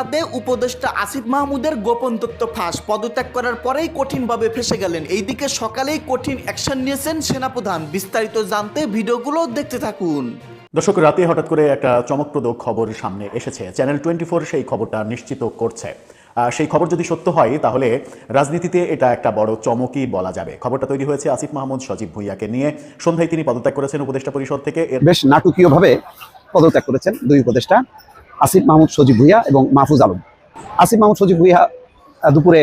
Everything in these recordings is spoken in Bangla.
মধ্যরাতে উপদেষ্টা আসিফ মাহমুদের গোপন তথ্য ফাঁস। পদত্যাগ করার পরেই কঠিনভাবে ফেসে গেলেন। এইদিকে সকালেই কঠিন অ্যাকশন নিয়েছেন সেনাপ্রধান। বিস্তারিত জানতে ভিডিওগুলো দেখতে থাকুন। দর্শক রাতে হঠাৎ করে একটা চমকপ্রদ খবর সামনে এসেছে। চ্যানেল টোয়েন্টি ফোর সেই খবরটা নিশ্চিত করছে। সেই খবর যদি সত্য হয় তাহলে রাজনীতিতে এটা একটা বড় চমকই বলা যাবে। খবরটা তৈরি হয়েছে আসিফ মাহমুদ সজীব ভুইয়াকে নিয়ে। সন্ধ্যায় তিনি পদত্যাগ করেছেন উপদেষ্টা পরিষদ থেকে। বেশ নাটকীয়ভাবে পদত্যাগ করেছেন দুই উপদেষ্টা। আসিফ মাহমুদ সজীব ভুইয়া এবং মাহফুজ আলম। আসিফ মাহমুদ সজীব ভুইয়া দুপুরে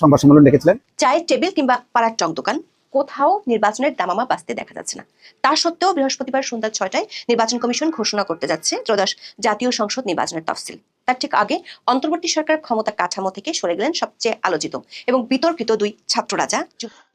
সংবাদ সম্মেলন ডেকেছিলেন। চায়ের টেবিল কিংবা পাড়ার চক দোকান কোথাও নির্বাচনের দামামা বাঁচতে দেখা যাচ্ছে না। তা সত্ত্বেও বৃহস্পতিবার সন্ধ্যা ছয়টায় নির্বাচন কমিশন ঘোষণা করতে যাচ্ছে ত্রয়োদশ জাতীয় সংসদ নির্বাচনের তফসিল। তার ঠিক আগে অন্তর্বর্তী সরকার ক্ষমতা কাঠামো থেকে সরে গেলেন সবচেয়ে আলোচিত এবং বিতর্কিত দুই ছাত্র রাজা।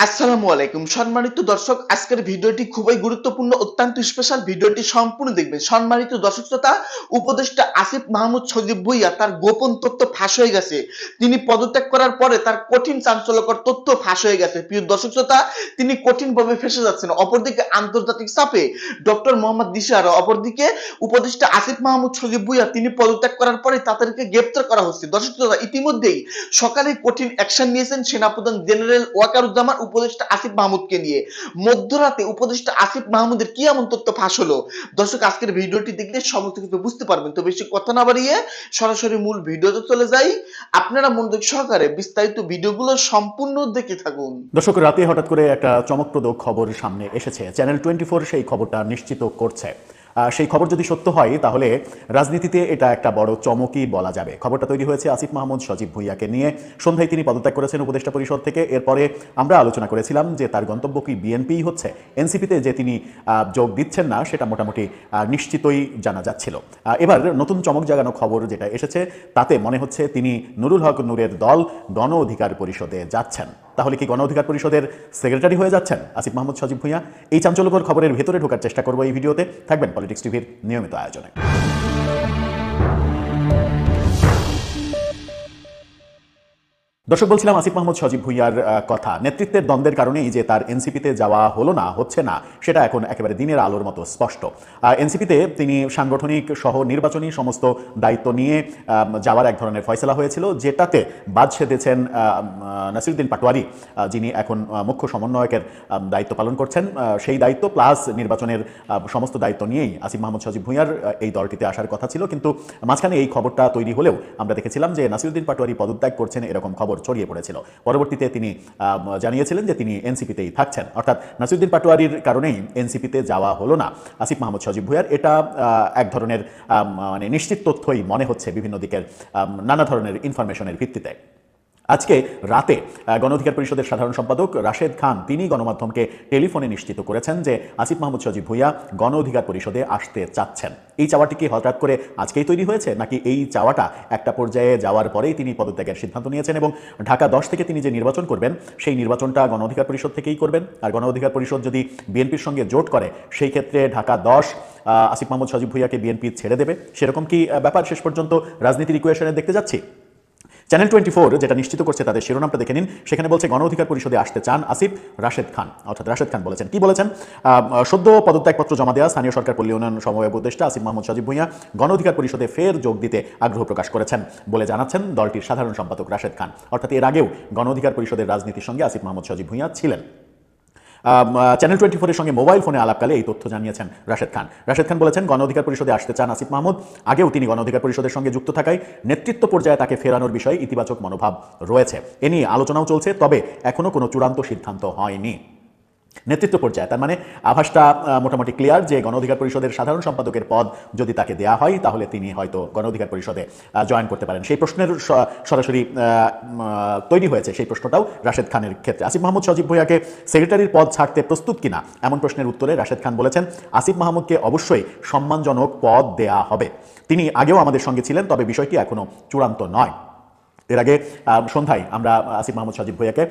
আসসালামু আলাইকুম। সম্মানিত দর্শক, আজকের ভিডিওটি খুবই গুরুত্বপূর্ণ, অত্যন্ত স্পেশাল ভিডিওটি সম্পূর্ণ দেখবেন। সম্মানিত দর্শক শ্রোতা, উপদেষ্টা আসিফ মাহমুদ সজীব ভুইয়া তার গোপন তথ্য ফাঁস হয়ে গেছে। তিনি পদত্যাগ করার পরে তার কঠিন চাঞ্চল্যকর তথ্য ফাঁস হয়ে গেছে। প্রিয় দর্শক শ্রোতা, তিনি কঠিনভাবে ফেসে যাচ্ছেন। অপরদিকে আন্তর্জাতিক চাপে ডক্টর মোহাম্মদ দিশার অপরদিকে উপদেষ্টা আসিফ মাহমুদ সজীব ভুইয়া, তিনি পদত্যাগ করার পরে তাদেরকে গ্রেপ্তার করা হচ্ছে। দর্শক ইতিমধ্যেই সকালে কঠিন অ্যাকশন নিয়েছেন সেনাপ্রধান জেনারেল ওয়াকারুজ্জামান উপদেষ্টা আসিফ মাহমুদকে নিয়ে। মধ্যরাতে উপদেষ্টা আসিফ মাহমুদের কি এমন তথ্য ফাঁস হলো? দর্শক, আজকের ভিডিওটি দেখলে সমস্ত কিছু বুঝতে পারবেন। তো বেশি কথা না বাড়িয়ে সরাসরি মূল ভিডিওতে চলে যাই। আপনারা মনোযোগ সহকারে বিস্তারিত ভিডিওগুলো সম্পূর্ণ দেখে থাকুন। দর্শক, রাতে হঠাৎ করে একটা চমকপ্রদ খবর সামনে এসেছে। চ্যানেল টোয়েন্টি সেই খবরটা নিশ্চিত করছে। সেই খবর যদি সত্য হয়, তাহলে রাজনীতিতে এটা একটা বড় চমকই বলা যাবে। খবরটা তৈরি হয়েছে আসিফ মাহমুদ, সজীব ভুইয়াকে নিয়ে। সন্ধ্যায় তিনি পদত্যাগ করেছেন উপদেষ্টা পরিষদ থেকে। এরপরে আমরা আলোচনা করেছিলাম যে তার গন্তব্য কি বিএনপি হচ্ছে। এনসিপিতে যে তিনি যোগ দিচ্ছেন না, সেটা মোটামুটি নিশ্চিতই জানা যাচ্ছিল। এবার নতুন চমক জাগানো খবর যেটা এসেছে, তাতে মনে হচ্ছে তিনি নুরুল হক নূরের দল গণ অধিকার পরিষদে যাচ্ছেন। তাহলে কি গণ অধিকার পরিষদের সেক্রেটারি হয়ে যাচ্ছেন? আসিফ মাহমুদ, সজীব ভুঁইয়া। এই চাঞ্চল্যকর খবরের ভেতরে ঢোকার চেষ্টা করব এই ভিডিওতে। থাকবেন পলিটিক্স টিভির নিয়মিত আয়োজনে। দর্শক, বলছিলাম আসিফ মাহমুদ সজীব ভুইয়ার কথা। নেতৃত্বের দ্বন্দ্বের কারণেই যে তার এনসিপিতে যাওয়া হলো না, হচ্ছে না, সেটা এখন একেবারে দিনের আলোর মতো স্পষ্ট। এনসিপিতে তিনি সাংগঠনিক সহ নির্বাচনী সমস্ত দায়িত্ব নিয়ে যাওয়ার এক ধরনের ফয়সলা হয়েছিল, যেটাতে বাদ সেধেছেন নাসিরুদ্দিন পাটোয়ারি যিনি এখন মুখ্য সমন্বয়কের দায়িত্ব পালন করছেন। সেই দায়িত্ব প্লাস নির্বাচনের সমস্ত দায়িত্ব নিয়েই আসিফ মাহমুদ সজীব ভুইয়ার এই দলটিতে আসার কথা ছিল। কিন্তু মাঝখানে এই খবরটা তৈরি হলেও আমরা দেখেছিলাম যে নাসিরুদ্দিন পাটোয়ারি পদত্যাগ করছেন, এরকম খবর ছড়িয়ে পড়েছিল। পরবর্তীতে তিনি জানিয়েছিলেন যে তিনি এনসিপিতেই থাকছেন। অর্থাৎ নাসিরুদ্দিন পাটোয়ারির কারণেই এনসিপিতে যাওয়া হলো না। আসিফ মাহমুদ, সজীব ভুইয়ার, এটা এক ধরনের মানে নিশ্চিত তথ্যই মনে হচ্ছে বিভিন্ন দিকের নানা ধরনের ইনফরমেশনের ভিত্তিতে। আজকে রাতে আহ, গণ অধিকার পরিষদের সাধারণ সম্পাদক রাশেদ খান তিনি গণমাধ্যমকে টেলিফোনে নিশ্চিত করেছেন যে আসিফ মাহমুদ সজীব ভুইয়া গণ অধিকার পরিষদে আসতে চাচ্ছেন। এই চাওয়াটি কি হঠাৎ করে আজকেই তৈরি হয়েছে নাকি এই চাওয়াটা একটা পর্যায়ে যাওয়ার পরেই তিনি পদত্যাগের সিদ্ধান্ত নিয়েছেন এবং ঢাকা দশ থেকে তিনি যে নির্বাচন করবেন সেই নির্বাচনটা গণ অধিকার পরিষদ থেকেই করবেন? আর গণ অধিকার পরিষদ যদি বিএনপির সঙ্গে জোট করে সেই ক্ষেত্রে ঢাকা দশ আসিফ মাহমুদ সজীব ভুইয়াকে বিএনপি ছেড়ে দেবে? সেরকম কি ব্যাপার? শেষ পর্যন্ত রাজনীতির ইকুয়েশনে দেখতে যাচ্ছি। চ্যানেল টোয়েন্টি ফোর যেটা নিশ্চিত করছে তাদের শিরোনামটা দেখে নিন, সেখানে বলছে গণ অধিকার পরিষদে আসতে চান আসিফ রাশেদ খান। অর্থাৎ রাশেদ খান বলেছেন। কি বলেছেন? সদ্য পদত্যাগপত্র জমা দেওয়া স্থানীয় সরকার পল্লী উন্নয়ন সমবায় উপদেষ্টা আসিফ মাহমুদ সজীব ভুঁইয়া গণ অধিকার পরিষদে ফের যোগ দিতে আগ্রহ প্রকাশ করেছেন বলে জানাচ্ছেন দলটির সাধারণ সম্পাদক রাশেদ খান। অর্থাৎ এর আগেও গণ অধিকার পরিষদের রাজনীতির সঙ্গে আসিফ মাহমুদ সজীব ভুঁইয়া ছিলেন। চ্যানেল টোয়েন্টি ফোরের সঙ্গে মোবাইল ফোনে আলাপকালে এই তথ্য জানিয়েছেন রাশেদ খান। রাশেদ খান বলেছেন, গণ অধিকার পরিষদে আসতে চান আসিফ মাহমুদ। আগেও তিনি গণ অধিকার পরিষদের সঙ্গে যুক্ত থাকায় নেতৃত্ব পর্যায়ে তাকে ফেরানোর বিষয়ে ইতিবাচক মনোভাব রয়েছে। এ নিয়ে আলোচনাও চলছে, তবে এখনও কোনো চূড়ান্ত সিদ্ধান্ত হয়নি। নেতৃত্ব পর্যায়ে। তার মানে আভাসটা মোটামুটি ক্লিয়ার যে গণ অধিকার পরিষদের সাধারণ সম্পাদকের পদ যদি তাকে দেয়া হয়, তাহলে তিনি হয়তো গণ অধিকার পরিষদে জয়েন করতে পারেন। সেই প্রশ্নের সরাসরি তৈরি হয়েছে সেই প্রশ্নটাও রাশেদ খানের ক্ষেত্রে। আসিফ মাহমুদ সজীব ভুইয়াকে সেক্রেটারির পদ ছাড়তে প্রস্তুত কিনা, এমন প্রশ্নের উত্তরে রাশেদ খান বলেছেন, আসিফ মাহমুদকে অবশ্যই সম্মানজনক পদ দেয়া হবে। তিনি আগেও আমাদের সঙ্গে ছিলেন, তবে বিষয়টি এখনও চূড়ান্ত নয়। এর আগে সন্ধ্যায় আমরা আসিফ মাহমুদ সজীব ভুইয়াকে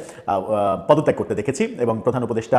পদত্যাগ করতে দেখেছি এবং প্রধান উপদেষ্টা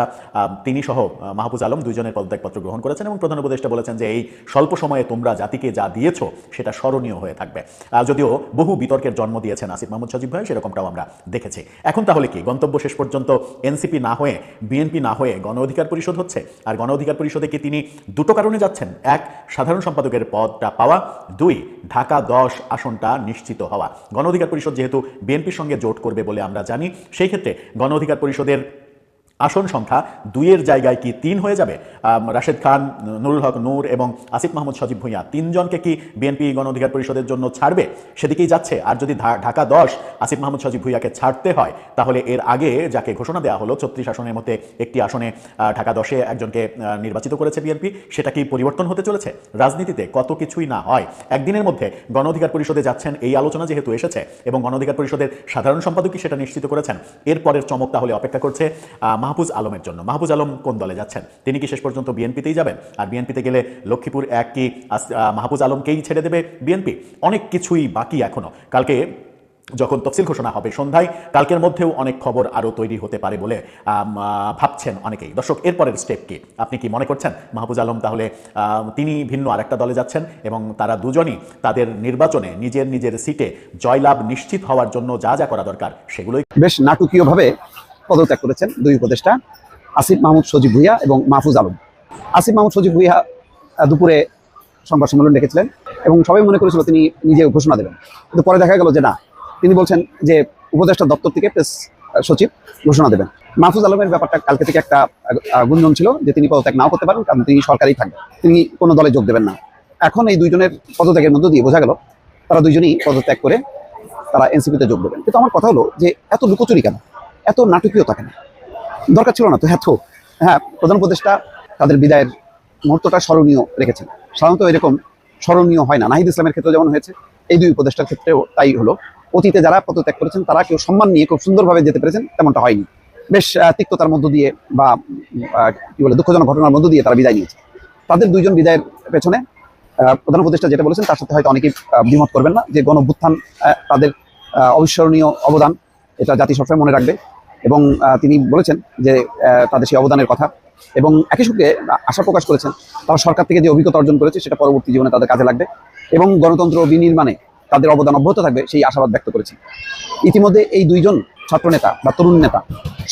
তিনি সহ মাহফুজ আলম দুইজনের পদত্যাগপত্র গ্রহণ করেছেন এবং প্রধান উপদেষ্টা বলেছেন যে এই স্বল্প সময়ে তোমরা জাতিকে যা দিয়েছ সেটা স্মরণীয় হয়ে থাকবে। যদিও বহু বিতর্কের জন্ম দিয়েছেন আসিফ মাহমুদ সজীব ভাই, সেরকমটাও আমরা দেখেছি। এখন তাহলে কি? গন্তব্য শেষ পর্যন্ত এনসিপি না হয়ে, বিএনপি না হয়ে গণ অধিকার পরিষদ হচ্ছে? আর গণ অধিকার পরিষদে কি তিনি দুটো কারণে যাচ্ছেন? এক, সাধারণ সম্পাদকের পদটা পাওয়া। দুই, ঢাকা দশ আসনটা নিশ্চিত হওয়া। গণ অধিকার পরিষদ যেহেতু বিএনপির সঙ্গে জোট করবে বলে আমরা জানি সেই ক্ষেত্রে গণ অধিকার পরিষদের আসন সংখ্যা দুইয়ের জায়গায় কি তিন হয়ে যাবে? রাশেদ খান, নুরুল হক নূর এবং আসিফ মাহমুদ সজীব ভুঁইয়া তিনজনকে কি বিএনপি গণ অধিকার পরিষদের জন্য ছাড়বে? সেদিকেই যাচ্ছে। আর যদি ঢাকা দশ আসিফ মাহমুদ সজীব ভুঁইয়াকে ছাড়তে হয়, তাহলে এর আগে যাকে ঘোষণা দেওয়া হলো ছত্রিশ আসনের মধ্যে একটি আসনে ঢাকা দশে একজনকে নির্বাচিত করেছে বিএনপি, সেটা কি পরিবর্তন হতে চলেছে? রাজনীতিতে কত কিছুই না হয়। একদিনের মধ্যে গণ অধিকার পরিষদে যাচ্ছেন এই আলোচনা যেহেতু এসেছে এবং গণ অধিকার পরিষদের সাধারণ সম্পাদকই সেটা নিশ্চিত করেছেন। এরপরের চমক তাহলে অপেক্ষা করছে মাহফুজ আলমের জন্য। মাহফুজ আলম কোন দলে যাচ্ছেন? তিনি কি শেষ পর্যন্ত বিএনপিতেই যাবেন? আর বিএনপিতে গেলে লক্ষ্মীপুর এক কি মাহফুজ আলমকেই ছেড়ে দেবে বিএনপি? অনেক কিছুই বাকি এখনও। কালকে যখন তফসিল ঘোষণা হবে সন্ধ্যায়, কালকের মধ্যেও অনেক খবর আরও তৈরি হতে পারে বলে ভাবছেন অনেকেই। দর্শক, এরপরের স্টেপ কি? আপনি কি মনে করছেন? মাহবুজ আলম তাহলে তিনি ভিন্ন আরেকটা দলে যাচ্ছেন এবং তারা দুজনই তাদের নির্বাচনে নিজের নিজের সিটে জয়লাভ নিশ্চিত হওয়ার জন্য যা যা করা দরকার সেগুলোই বেশ নাটকীয়ভাবে পদত্যাগ করেছেন দুই উপদেষ্টা আসিফ মাহমুদ সজীব ভুইয়া এবং মাহফুজ আলম। আসিফ মাহমুদ সজীব ভুইয়া দুপুরে সংবাদ সম্মেলন ডেকেছিলেন এবং সবাই মনে করেছিল তিনি নিজে ঘোষণা দেবেন। কিন্তু পরে দেখা গেল যে না, তিনি বলছেন যে উপদেষ্টা দপ্তর থেকে প্রেস সচিব ঘোষণা দেবেন। মাহফুজ আলমের ব্যাপারটা কালকে থেকে একটা গুঞ্জন ছিল যে তিনি পদত্যাগ নাও করতে পারেন, কারণ তিনি সরকারি থাকবেন তিনি কোনো দলে যোগ দেবেন না। এখন এই দুইজনের পদত্যাগের মধ্য দিয়ে বোঝা গেল, তারা দুইজনই পদত্যাগ করে তারা এনসিপিতে যোগ দেবেন। কিন্তু আমার কথা হলো যে এত লুকোচুরি কেন? এত নাটকীয়তা কেন দরকার ছিল না তো এত হ্যাঁ প্রধান উপদেষ্টা তাদের বিদায়ের মুহূর্তটা স্মরণীয় রেখেছেন। সাধারণত এরকম স্মরণীয় হয় না। নাহিদ ইসলামের ক্ষেত্রে যেমন হয়েছে এই দুই উপদেষ্টার ক্ষেত্রেও তাই হলো। অতীতে যারা পদত্যাগ করেছেন তারা কেউ সম্মান নিয়ে খুব সুন্দরভাবে যেতে পেরেছেন তেমনটা হয়নি। বেশ তিক্ততার মধ্য দিয়ে বা কি বলে দুঃখজনক ঘটনার মধ্য দিয়ে তারা বিদায় নিয়েছে। তাদের দুইজন বিদায়ের পেছনে প্রধান উপদেষ্টা যেটা বলেছেন তার সাথে হয়তো অনেকেই আহ, দ্বিমত করবেন না যে গণভ্যুত্থান তাদের অবিস্মরণীয় অবদান এটা জাতি সবসময় মনে রাখবে এবং তিনি বলেছেন যে তাদের সেই অবদানের কথা এবং একই সঙ্গে আশা প্রকাশ করেছেন তারা সরকার থেকে যে অভিজ্ঞতা অর্জন করেছে সেটা পরবর্তী জীবনে তাদের কাজে লাগবে এবং গণতন্ত্র বিনির্মাণে তাদের অবদান অব্যাহত থাকবে সেই আশাবাদ ব্যক্ত করেছেন ইতিমধ্যে এই দুইজন ছাত্রনেতা বা তরুণ নেতা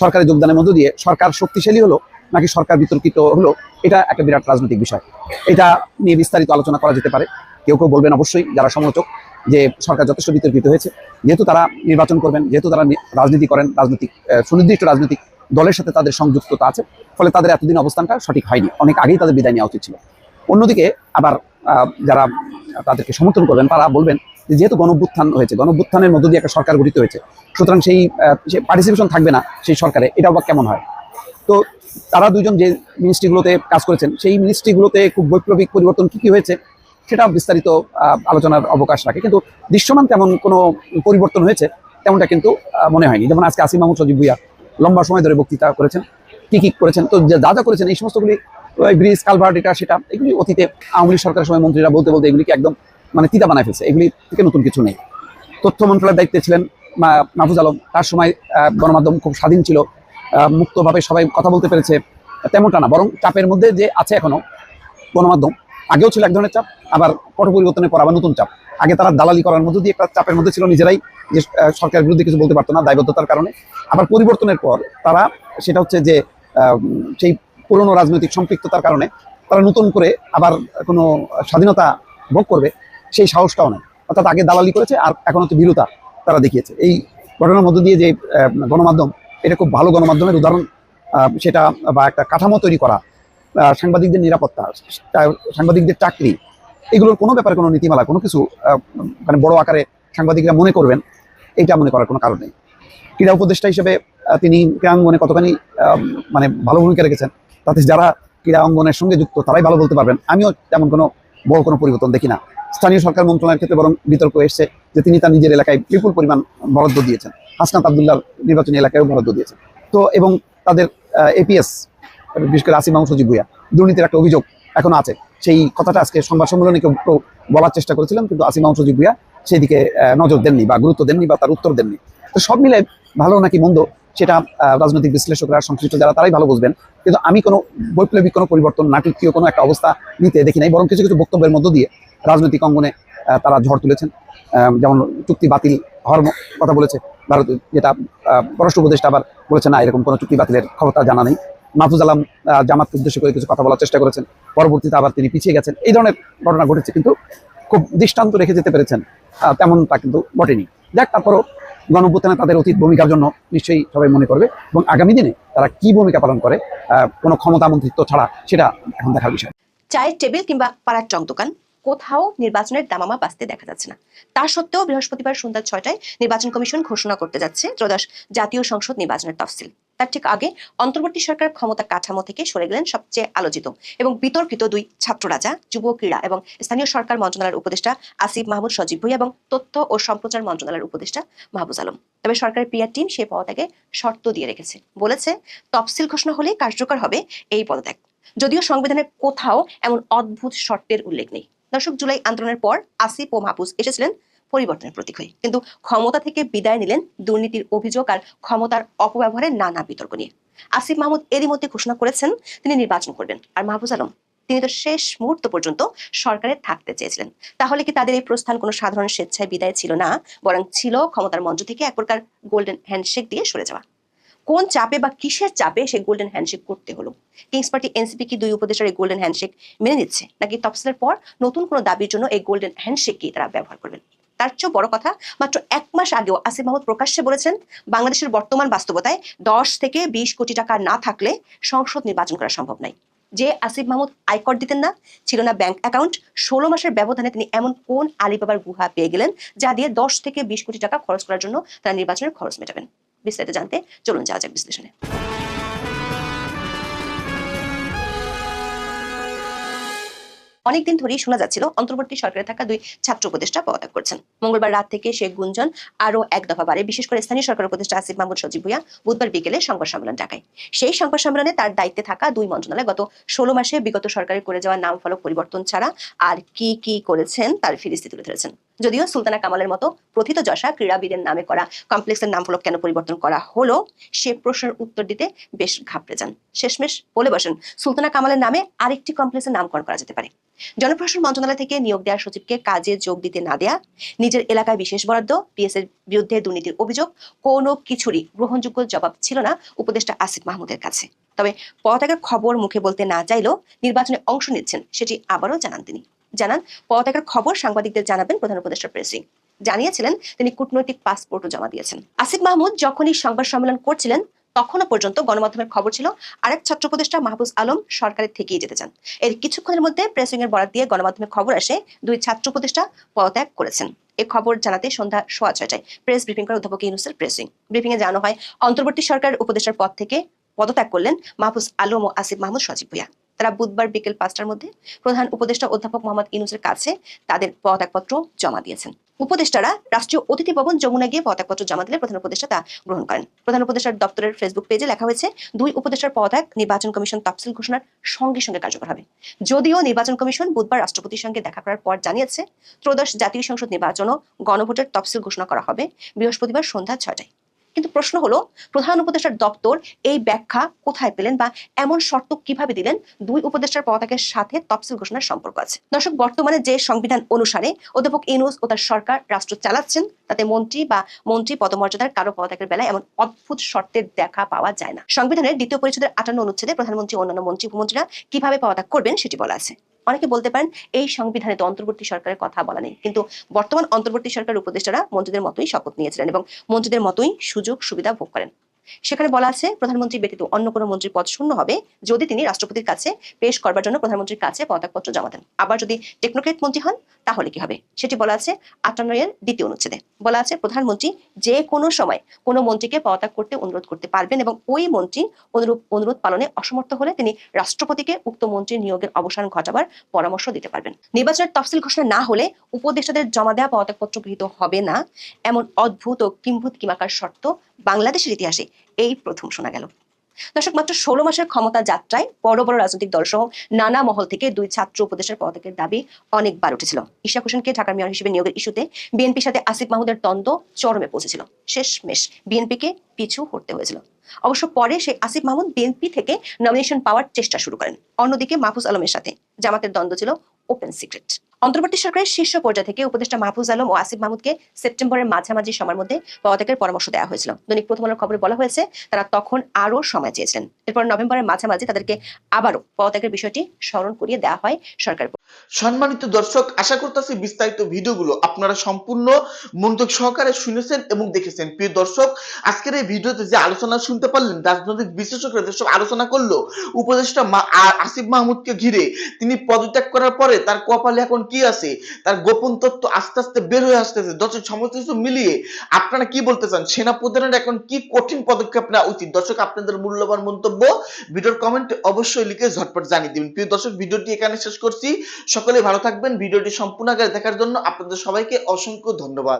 সরকারে যোগদানের মধ্য দিয়ে সরকার শক্তিশালী হলো নাকি সরকার বিতর্কিত হলো, এটা একটা বিরাট রাজনৈতিক বিষয়। এটা নিয়ে বিস্তারিত আলোচনা করা যেতে পারে। কেউ কেউ বলবেন অবশ্যই, যারা সমালোচক, যে সরকার যথেষ্ট বিতর্কিত হয়েছে। যেহেতু তারা নির্বাচন করবেন, যেহেতু তারা রাজনীতি করেন, রাজনৈতিক সুনির্দিষ্ট রাজনৈতিক দলের সাথে তাদের সংযুক্ততা আছে, ফলে তাদের এতদিন অবস্থানটা সঠিক হয়নি। অনেক আগেই তাদের বিদায় নেওয়া উচিত ছিল। অন্যদিকে আবার যারা তাদেরকে সমর্থন করবেন, তারা বলবেন যেহেতু গণভ্যুত্থান হয়েছে, গণভ্যুত্থানের মধ্য দিয়ে একটা সরকার গঠিত হয়েছে, সুতরাং সেই পার্টিসিপেশন থাকবে না সেই সরকারে। এটাও বা কেমন হয়? তো তারা দুজন যে মিনিস্ট্রিগুলোতে কাজ করেছেন, সেই মিনিস্ট্রিগুলোতে খুব বৈপ্লবিক পরিবর্তন কি কি হয়েছে সেটা বিস্তারিত আলোচনার অবকাশ রাখে। কিন্তু দৃশ্যমান তেমন কোনো পরিবর্তন হয়েছে, তেমনটা কিন্তু মনে হয়নি। যেমন আজকে আসিম মাহমুদ সজিব ভুইয়া লম্বা সময় ধরে বক্তৃতা করেছেন, কি কি করেছেন, তো যা যা করেছেন, এই সমস্তগুলি ব্রিজ কালভার্ট এটা সেটা, এগুলি অতীতে আওয়ামী লীগ সরকারের সময় মন্ত্রীরা বলতে বলতে এগুলিকে একদম মানে তিতা বানায় ফেলছে। এগুলি থেকে নতুন কিছু নেই। তথ্য মন্ত্রণালয়ের দায়িত্বে ছিলেন মাহফুজ আলম। তার সময় গণমাধ্যম খুব স্বাধীন ছিল মুক্তভাবে সবাই কথা বলতে পেরেছে, তেমনটা না। বরং চাপের মধ্যে যে আছে এখনও গণমাধ্যম আগেও ছিল এক ধরনের চাপ, আবার পট পরিবর্তনের পর আবার নতুন চাপ। আগে তারা দালালি করার মধ্য দিয়ে একটা চাপের মধ্যে ছিল নিজেরাই যে সরকারের বিরুদ্ধে কিছু বলতে পারতো না দায়বদ্ধতার কারণে। আবার পরিবর্তনের পর তারা সেটা হচ্ছে যে সেই পুরনো রাজনৈতিক সম্পৃক্ততার কারণে তারা নতুন করে আবার কোনো স্বাধীনতা ভোগ করবে, সেই সাহসটাও নেই। অর্থাৎ আগে দালালি করেছে আর এখন হচ্ছে ভীরুতা তারা দেখিয়েছে। এই ঘটনার মধ্য দিয়ে যে গণমাধ্যম, এটা খুব ভালো গণমাধ্যমের উদাহরণ সেটা বা একটা কাঠামো তৈরি করা সাংবাদিকদের নিরাপত্তা সাংবাদিকদের চাকরি, এগুলোর কোনো ব্যাপারে কোনো নীতিমালা, কোনো কিছু মানে বড় আকারে সাংবাদিকরা মনে করবেন, এটা মনে করার কোনো কারণ নেই। ক্রীড়া উপদেষ্টা হিসেবে তিনি ক্রীড়াঙ্গনে কতখানি মানে ভালো ভূমিকা রেখেছেন, তাতে যারা ক্রীড়া অঙ্গনের সঙ্গে যুক্ত, তারাই ভালো বলতে পারবেন। আমিও তেমন কোনো বড় কোনো পরিবর্তন দেখি না। স্থানীয় সরকার মন্ত্রণালয়ের ক্ষেত্রে বরং বিতর্ক এসছে যে তিনি তার নিজের এলাকায় বিপুল পরিমাণ বরাদ্দ দিয়েছেন। হাসনাত আবদুল্লাহ নির্বাচনী এলাকায়ও বরাদ্দ দিয়েছেন। তো, এবং তাদের এপিএস বিশেষ করে আসিম সজিব ভুইয়া, দুর্নীতির একটা অভিযোগ এখন আছে। সেই কথাটা আজকে সংবাদ সম্মেলনে কেউ বলার চেষ্টা করেছিলেন কিন্তু আসিম ভুইয়া সেই দিকে নজর দেননি বা গুরুত্ব দেননি বা তার উত্তর দেননি। তো সব মিলে ভালো নাকি মন্দ, সেটা রাজনৈতিক বিশ্লেষকরা, সংশ্লিষ্ট যারা, তারাই ভালো বুঝবেন। কিন্তু আমি কোনো বৈপ্লবিক কোনো পরিবর্তন, নাটকীয় কোনো একটা অবস্থা নিতে দেখি নাই, বরং কিছু কিছু বক্তব্যের মধ্য দিয়ে রাজনৈতিক অঙ্গনে তারা ঝড় তুলেছেন। যেমন চুক্তি বাতিল হওয়ার কথা বলেছে। ভারত, যেটা পররাষ্ট্র উপদেষ্টা আবার বলেছে, না, এরকম কোনো চুক্তি বাতিলের তার জানা নেই। মাহফুজ আলম জামাতকে উদ্দেশ্য করে কিছু কথা বলার চেষ্টা করেছেন। পরবর্তীতে আবার তিনি পিছিয়ে গেছেন। এই ধরনের ঘটনা ঘটেছে কিন্তু খুব দৃষ্টান্ত রেখে যেতে পেরেছেন। আহ, তেমনটা কিন্তু ঘটেনি। যাক তারপরও গণঅভ্যুত্থানে তাদের অতীত ভূমিকার জন্য নিশ্চয়ই সবাই মনে করবে এবং আগামী দিনে তারা কি ভূমিকা পালন করে কোনো ক্ষমতা মন্ত্রিত্ব ছাড়া সেটা এখন দেখার বিষয়। চায়ের টেবিল কিংবা পাড়ার চক দোকান কোথাও নির্বাচনের দামামা বাঁচতে দেখা যাচ্ছে না। তা সত্ত্বেও বৃহস্পতিবার সন্ধ্যা ছয়টায় নির্বাচন কমিশন ঘোষণা করতে যাচ্ছে ত্রয়োদশ জাতীয় সংসদ নির্বাচনের তফসিল। তার ঠিক আগে অন্তর্বর্তী সরকার ক্ষমতা কাঠামো থেকে সরে গেলেন সবচেয়ে আলোচিত এবং বিতর্কিত দুই ছাত্র রাজা যুব ক্রীড়া এবং স্থানীয় সরকার মন্ত্রণালয়ের উপদেষ্টা আসিফ মাহমুদ সজীব ভুইয়া এবং তথ্য ও সম্প্রচার মন্ত্রণালয়ের উপদেষ্টা মাহবুজ আলম। তবে সরকারের পিআর টিম সেই পদত্যাগে শর্ত দিয়ে রেখেছে। বলেছে, তফসিল ঘোষণা হলেই কার্যকর হবে এই পদত্যাগ। যদিও সংবিধানের কোথাও এমন অদ্ভুত শর্তের উল্লেখ নেই। দর্শক, জুলাই আন্দোলনের পর আসিফ ও মাহফুজ এসেছিলেন পরিবর্তনের প্রতীক হয়ে কিন্তু ক্ষমতা থেকে বিদায় নিলেন দুর্নীতির অভিযোগ আর ক্ষমতার অপব্যবহারের নানা বিতর্ক নিয়ে। আসিফ মাহমুদ এরই মধ্যে ঘোষণা করেছেন তিনি নির্বাচন করবেন। আর মাহফুজ আলম, তিনি তো শেষ মুহূর্ত পর্যন্ত সরকারে থাকতে চেয়েছিলেন। তাহলে কি তাদের এই প্রস্থান কোনো সাধারণ স্বেচ্ছায় বিদায় ছিল না, বরং ছিল ক্ষমতার মঞ্চ থেকে এক প্রকার গোল্ডেন হ্যান্ডশেক দিয়ে সরে যাওয়া? কোন চাপে বা কিসের চাপে সেই গোল্ডেন হ্যান্ডশেক করতে হলো? কিংস পার্টি এনসিপি কি দুই উপদেশের এই গোল্ডেন হ্যান্ডশেক মেনে নিচ্ছে? নাকি তফসিলের পর নতুন কোনো দাবির জন্য এই গোল্ডেন হ্যান্ডশেক কি তারা ব্যবহার করবেন? তার চেয়েও বড় কথা, মাত্র এক মাস আগেও আসিফ মাহমুদ প্রকাশ্যে বলেছেন, বাংলাদেশের বর্তমান বাস্তবতায় দশ থেকে বিশ কোটি টাকা না থাকলে সংসদ নির্বাচন করা সম্ভব নয়। যে আসিফ মাহমুদ আয়কর দিতেন না, ছিল না ব্যাংক অ্যাকাউন্ট, ষোলো মাসের ব্যবধানে তিনি এমন কোন আলিবাবার গুহা পেয়ে গেলেন, যা দিয়ে দশ থেকে বিশ কোটি টাকা খরচ করার জন্য তারা নির্বাচনের খরচ মেটাবেন। বিস্তারিত জানতে চলুন যাওয়া যাক বিশ্লেষণে। অনেকদিন ধরেই শোনা যাচ্ছিল, অন্তর্বর্তী সরকারে থাকা দুই ছাত্র উপদেষ্টা পদত্যাগ করছেন। মঙ্গলবার রাত থেকে শেখ গুঞ্জন আরও এক দফা বাড়ে। বিশেষ করে স্থানীয় সরকার উপদেষ্টা আসিফ মাহমুদ, সজীব ভুইয়া বুধবার বিকেলে সংবাদ সম্মেলন ডাকায়। সেই সংবাদ সম্মেলনে তার দায়িত্বে থাকা দুই মন্ত্রণালয় গত ষোলো মাসে বিগত সরকারের করে যাওয়া নাম ফলক পরিবর্তন ছাড়া আর কি কি করেছেন তার ফিরিস্তি তুলে ধরেছেন। যদিও সুলতানা কামালের মতো প্রথিত যশা ক্রীড়াবিদের নামে করা কমপ্লেক্সের নাম ফলক কেন পরিবর্তন করা হলো, সে প্রশ্নের উত্তর দিতে বেশ ঘাবড়ে যান। শেষমেশ বলে বসেন, সুলতানা কামালের নামে আরেকটি কমপ্লেক্সের নামকরণ করা যেতে পারে। জনপ্রশাসন মন্ত্রণালয় থেকে নিয়োগ দেওয়া সচিবকে কাজে যোগ দিতে না দেয়া, নিজের এলাকায় বিশেষ বরাদ্দ পিএস এর বিরুদ্ধে দুর্নীতির অভিযোগ, কোনো কিছুরই গ্রহণযোগ্য জবাব ছিল না উপদেষ্টা আসিফ মাহমুদের কাছে। তবে পদত্যাগের খবর মুখে বলতে না চাইলেও নির্বাচনে অংশ নিচ্ছেন, সেটি আবারও জানান তিনি। জানান। পদত্যাগের খবর সাংবাদিকদের জানাবেন প্রধান উপদেষ্টা প্রেসিং জানিয়েছিলেন, তিনি কূটনৈতিক পাসপোর্টও জমা দিয়েছেন। আসিফ মাহমুদ যখনই সংবাদ সম্মেলন করছিলেন, তখনও পর্যন্ত গণমাধ্যমের খবর ছিল, আরেক ছাত্র উপদেষ্টা মাহবুজ আলম সরকারের থেকেই যেতে চান। এর কিছুক্ষণের মধ্যে প্রেসিং এর বরাদ দিয়ে গণমাধ্যমে খবর আসে দুই ছাত্র উপদেষ্টা পদত্যাগ করেছেন। এ খবর জানাতে সন্ধ্যা সোয়া ছয়টায় প্রেস ব্রিফিং করে অধ্যাপক ইউনুসের প্রেসিং। ব্রিফিং এ জানানো হয়, অন্তর্বর্তী সরকার উপদেষ্টার পদ থেকে পদত্যাগ করলেন মাহফুজ আলম ও আসিফ মাহমুদ সজিব ভুইয়া। তারা বুধবার বিকেল পাঁচটার মধ্যে প্রধান উপদেষ্টা অধ্যাপক মোহাম্মদ ইউনুসের কাছে তাদের পদত্যাগপত্র জমা দিয়েছেন। উপদেষ্টারা রাষ্ট্রীয় অতিথি ভবন যমুনা গিয়ে পদত্যাগপত্র জমা দিলে প্রধান উপদেষ্টা তা গ্রহণ করেন। প্রধান উপদেষ্টার দপ্তরের ফেসবুক পেজে লেখা হয়েছে, দুই উপদেষ্টার পদত্যাগ নির্বাচন কমিশন তফসিল ঘোষণার সঙ্গে সঙ্গে কার্যকর হবে। যদিও নির্বাচন কমিশন বুধবার রাষ্ট্রপতির সঙ্গে দেখা করার পর জানিয়েছে, ত্রয়োদশ জাতীয় সংসদ নির্বাচন ও গণভোটের তফসিল ঘোষণা করা হবে বৃহস্পতিবার সন্ধ্যা ছয়টায়। কিন্তু প্রশ্ন হলো, প্রধান উপদেষ্টার দপ্তর এই ব্যাখ্যা কোথায় পেলেন বা এমন শর্ত কীভাবে দিলেন? দুই উপদেষ্টার পতাকের সাথে তফসিল ঘোষণার সম্পর্ক আছে। দর্শক, বর্তমানে যে সংবিধান অনুসারে অধ্যাপক ইনুস ও তার সরকার রাষ্ট্র চালাচ্ছেন, তাতে মন্ত্রী বা মন্ত্রী পদমর্যাদার কারও পতাকের বেলায় এমন অদ্ভুত শর্তের দেখা পাওয়া যায় না। সংবিধানের দ্বিতীয় পরিষদের আটান্ন অনুচ্ছেদে প্রধানমন্ত্রী অন্যান্য মন্ত্রী উপমন্ত্রীরা কীভাবে পদত্যাগ করবেন সেটি বলা আছে। অনেকে বলতে পারেন এই সংবিধানে তো অন্তর্বর্তী সরকারের কথা বলা নেই। কিন্তু বর্তমান অন্তর্বর্তী সরকারের উপদেষ্টারা মন্ত্রীদের মতোই শপথ নিয়েছিলেন এবং মন্ত্রীদের মতোই সুযোগ সুবিধা ভোগ করেন। সেখানে বলা আছে, প্রধানমন্ত্রী ব্যতীত অন্য কোনো মন্ত্রীর পদ শূন্য হবে যদি তিনি রাষ্ট্রপতির কাছে পেশ করবার জন্য প্রধানমন্ত্রীর কাছে পদত্যাগপত্র জমা দেন। আবার যদি টেকনোক্রেট মন্ত্রী হন, তাহলে কি হবে? সেটি বলা আছে আটান্ন এর দ্বিতীয় অনুচ্ছেদে। বলা আছে প্রধানমন্ত্রী যে কোনো সময় কোনো মন্ত্রীকে পদত্যাগ করতে অনুরোধ করতে পারবেন এবং ওই মন্ত্রী অনুরূপ অনুরোধ পালনে অসমর্থ হলে তিনি রাষ্ট্রপতিকে উক্ত মন্ত্রীর নিয়োগের অবসান ঘটাবার পরামর্শ দিতে পারবেন। নির্বাচনের তফসিল ঘোষণা না হলে উপদেষ্টাদের জমা দেওয়া পদত্যাগপত্র গৃহীত হবে না। এমন অদ্ভুত ও কিম্ভূত কিমাকার শর্ত বাংলাদেশের ইতিহাসে এই প্রথম শোনা গেল। দর্শক, মাত্র ষোলো মাসের ক্ষমতা যাত্রায় বড় বড় রাজনৈতিক দলসহ নানা মহল থেকে দুই ছাত্র উপদেশের পদকের দাবি অনেকবার উঠেছিল। ইশাক হোসেনকে ঢাকার মেয়র হিসেবে নিয়োগের ইস্যুতে বিএনপির সাথে আসিফ মাহমুদের দ্বন্দ্ব চরমে পৌঁছেছিল। শেষমেশ বিএনপিকে পিছু হটতে হয়েছিল। অবশ্য পরে সেই আসিফ মাহমুদ বিএনপি থেকে নমিনেশন পাওয়ার চেষ্টা শুরু করেন। অন্যদিকে মাহফুজ আলমের সাথে জামাতের দ্বন্দ্ব ছিল ওপেন সিক্রেট অন্তর্বর্তী সরকারের শীর্ষ পর্যায় থেকে উপদেষ্টা মাহফুজ আলম ও আসিফ মাহমুদকে সেপ্টেম্বরের মাঝামাঝি সময়ের মধ্যে পদত্যাগের পরামর্শ দেওয়া হয়েছিল। দৈনিক প্রথম আলোর খবরে বলা হয়েছে, তারা তখন আরও সময় চেয়েছিলেন। এরপর নভেম্বরের মাঝামাঝি তাদেরকে আবারও পদত্যাগের বিষয়টি স্মরণ করিয়ে দেওয়া হয় সরকারের সম্মানিত দর্শক, আশা করতেছি বিস্তারিত ভিডিওগুলো আপনারা সম্পূর্ণ মনোযোগ সহকারে শুনেছেন এবং দেখেছেন। প্রিয় দর্শক, আজকের এই ভিডিওতে যে আলোচনা শুনতে পারলেন, রাজনৈতিক বিশেষজ্ঞরা যেসব আলোচনা করল, উপদেষ্টা আসিফ মাহমুদকে ঘিরে, তিনি পদত্যাগ করার পরে তার কপালে এখন কি আছে? তার গোপন তত্ত্ব আস্তে আস্তে বের হয়ে আসতেছে। দর্শক, সমস্ত কিছু মিলিয়ে আপনারা কি বলতে চান? সেনা প্রধানের এখন কি কঠিন পদক্ষেপ নেওয়া উচিত? দর্শক, আপনাদের মূল্যবান মন্তব্য ভিডিওর কমেন্ট অবশ্যই লিখে ঝটপট জানিয়ে দিবেন। প্রিয় দর্শক, ভিডিওটি এখানে শেষ করছি। সকলে ভালো থাকবেন। ভিডিওটি সম্পূর্ণ আকারে দেখার জন্য আপনাদের সবাইকে অসংখ্য ধন্যবাদ।